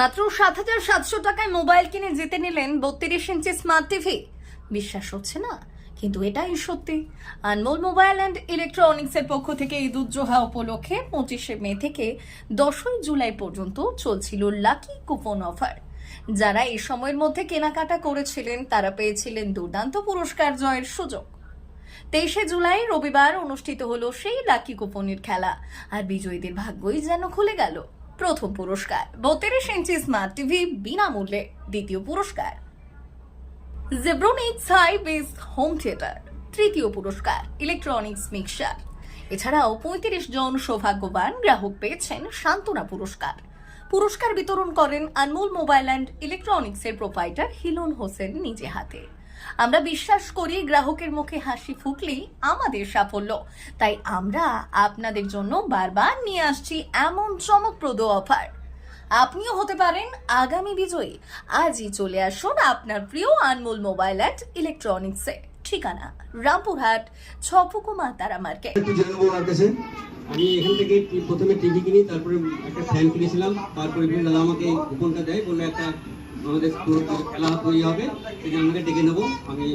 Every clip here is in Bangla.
মাত্র সাত হাজার সাতশো টাকায় মোবাইল কিনে জিতে নিলেন বত্রিশ ইঞ্চি স্মার্ট টিভি। বিশ্বাস হচ্ছে না, কিন্তু এটাই সত্যি। আনমোল মোবাইল অ্যান্ড ইলেকট্রনিক্সের পক্ষ থেকে ঈদ উজ্জোহা উপলক্ষে পঁচিশে মে থেকে দশই জুলাই পর্যন্ত চলছিল লাকি কুপন অফার। যারা এই সময়ের মধ্যে কেনাকাটা করেছিলেন, তারা পেয়েছিলেন দুর্দান্ত পুরস্কার জয়ের সুযোগ। তেইশে জুলাই রবিবার অনুষ্ঠিত হলো সেই লাকি কুপনের খেলা, আর বিজয়ীদের ভাগ্যই যেন খুলে গেল। প্রথম পুরস্কার। বত্রিশ ইঞ্চি স্মার্ট টিভি বিনামূল্যে দ্বিতীয় পুরস্কার। Zebronics high bass home theatre তৃতীয় পুরস্কার ইলেকট্রনিক্স মিক্সার এছাড়াও পঁয়ত্রিশ জন সৌভাগ্যবান গ্রাহক পেয়েছেন সান্ত্বনা পুরস্কার। পুরস্কার বিতরণ করেন আনমোল মোবাইল অ্যান্ড ইলেকট্রনিক্সের প্রোপাইটার হিলন হোসেন নিজে হাতে। আমরা বিশ্বাস করি গ্রাহকের মুখে হাসি ফুটলেই আমাদের সাফল্য। তাই আমরা আপনাদের জন্য বারবার নিয়ে আসছি এমন চমকপ্রদ অফার। আপনিও হতে পারেন আগামী বিজয়ী। আজই চলে আসুন আপনার প্রিয় আনমোল মোবাইল অ্যান্ড ইলেকট্রনিক্সে। ঠিকানা রামপুরহাট, ছপুকুমা, তারা মার্কেট। আমি এখান থেকে প্রথমে টিভি কিনি, তারপরে একটা ফ্যান কিনেছিলাম। তারপরে বিভিন্ন দাদা, আমাকে কুপনটা দেয়। বলল, একটা আমাদের খেলা তৈরি হবে, সেটা আমাকে ডেকে নেব। আমি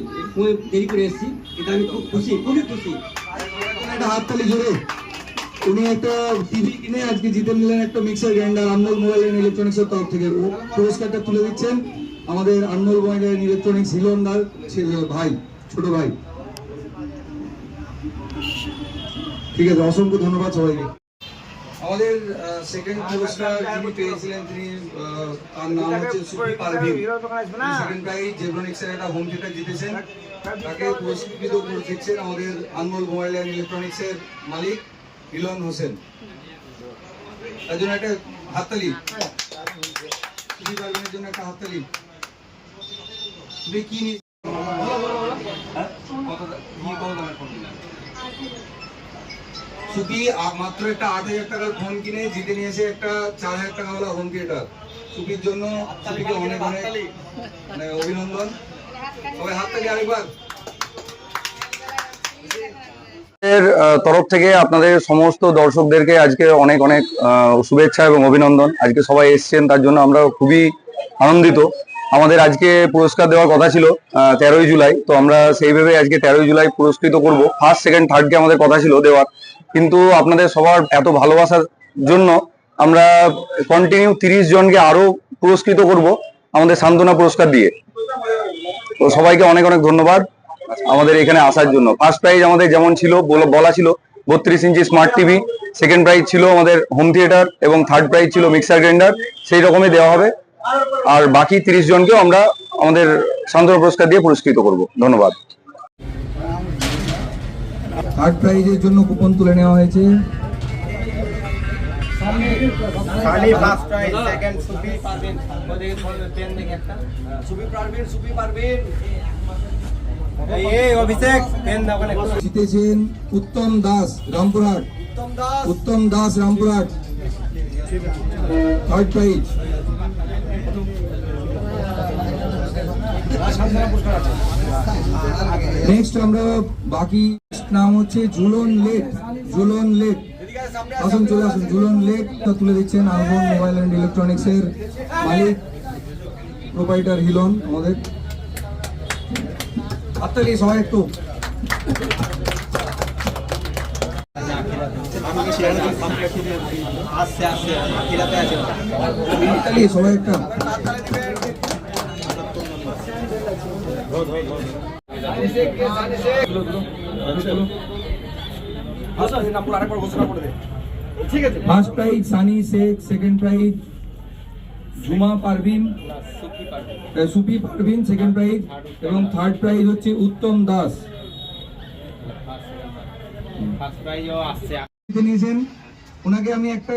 দেরি করে এসেছি এটা আমি খুব খুশি, খুবই খুশি। একটা হাত হাততালি জোরে। উনি একটা টিভি কিনে আজকে জিতে নিলেন একটা mixer grinder Anmol mobile and electronics এর তরফ থেকে। ও পুরস্কারটা তুলে দিচ্ছেন আমাদের আনমোল মোবাইল এন্ড ইলেকট্রনিক্স হিলনদার ভাই, ছোট ভাই। ঠিক আছে, অসংখ্য ধন্যবাদ সবাইকে। আমাদের সেকেন্ড পুরস্কার যিনি পেয়েছিলেন, তিনি তার নাম হচ্ছে Supi Parvin. Second prize Zebronics একটা হোম থিয়েটার জিতেছেন। তাকে পুরস্কৃত করে দিচ্ছেন আমাদের আনমোল মোবাইল অ্যান্ড ইলেকট্রনিক্স এর মালিক ইলন হোসেন। তার জন্য একটা হাততালি। সুপি পারভিনের জন্য একটা হাততালি। সুপি কি নিয়ে কত দা- কি কত আ- মাত্র একটা আট হাজার টাকার ফোন কিনে জিতে নিয়েছে একটা চার হাজার টাকা ওয়ালা হোম থিয়েটার জন্য অনেক অনেক মানে অভিনন্দন। সবাই হাততালি আরেকবার। এর তরফ থেকে আপনাদের সমস্ত দর্শকদেরকে আজকে অনেক অনেক শুভেচ্ছা এবং অভিনন্দন। আজকে সবাই এসছেন, তার জন্য আমরা খুবই আনন্দিত। আমাদের আজকে পুরস্কার দেওয়ার কথা ছিল তেরোই জুলাই। তো আমরা সেইভাবে আজকে তেরোই জুলাই পুরস্কৃত করব। ফার্স্ট সেকেন্ড থার্ডকে আমাদের কথা ছিল দেওয়ার। কিন্তু আপনাদের সবার এত ভালোবাসার জন্য আমরা কন্টিনিউ তিরিশ জনকে আরও পুরস্কৃত করব আমাদের সান্ত্বনা পুরস্কার দিয়ে। তো সবাইকে অনেক অনেক ধন্যবাদ আমাদের এখানে আসার জন্য। ফার্স্ট প্রাইজ আমাদের যেমন ছিল, বল- বলা ছিল বত্রিশ inch smart TV second prize ছিল আমাদের হোম থিয়েটার এবং থার্ড প্রাইজ ছিল মিক্সার গ্রাইন্ডার সেই রকমই দেওয়া হবে। আর বাকি তিরিশ জনকেও আমরা আমাদের সান্ত্বনা পুরস্কার দিয়ে পুরস্কৃত করব। ধন্যবাদ। থার্ড প্রাইজের জন্য কুপন তুলে নেওয়া হয়েছে। খালি ফার্স্ট প্রাইজ সেকেন্ড সুপি পারবেন। ওদিকে পেন দেখে একটা সুপি পারবেন সুপি পারবেন। এই এই অভিষেক পেন দাও জিতেছেন Uttam Das Rampurhat. Uttam Das. Uttam Das Rampurhat. Third prize next আমরা বাকি নাম হচ্ছে জুলন এদিকে আয়, সামনে আসুন চলে আসুন। ঝুলন লেক তুলে দিচ্ছেন আরবন মোবাইল অ্যান্ড ইলেকট্রনিক্স এর মালিক প্রোপাইটার হিলন আমাদের। হাততালি সবাই একটু। সবাই একটা। First prize Sunny Sheikh second prize Jhuma Parvin Supi Parvin second prize এবং থার্ড প্রাইজ হচ্ছে উত্তম দাস নিয়েছেন ওনাকে আমি একটা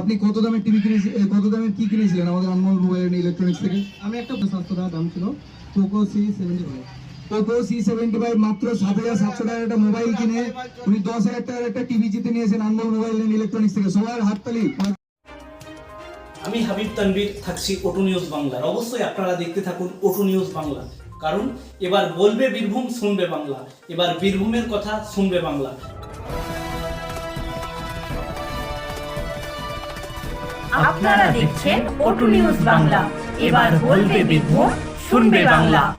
আপনি কত দামের টিভি কিনেছি আহ, কত দামের কি কিনেছিলেন? আমাদের আনমোল মোবাইল ইলেকট্রনিক্স থেকে। আমি একটা সাতশো টাকা দাম ছিল Poco C seventy five Poco C seventy five মাত্র সাত হাজার সাতশো টাকার একটা মোবাইল কিনে উনি দশ হাজার টাকার একটা টিভি জিতে নিয়েছেন আনমোল মোবাইল ইলেকট্রনিক্স থেকে। সবার হাততালি। আমি হাবিব তানবির থাকছি ওটু নিউজ বাংলার। অবশ্যই আপনারা দেখতে থাকুন ওটু নিউজ বাংলা। কারণ এবার বলবে বীরভূম শুনবে বাংলা। এবার বীরভূমের কথা শুনবে বাংলা। আপনারা দেখছেন ওটু নিউজ বাংলা। এবার বলবে বীরভূম শুনবে বাংলা।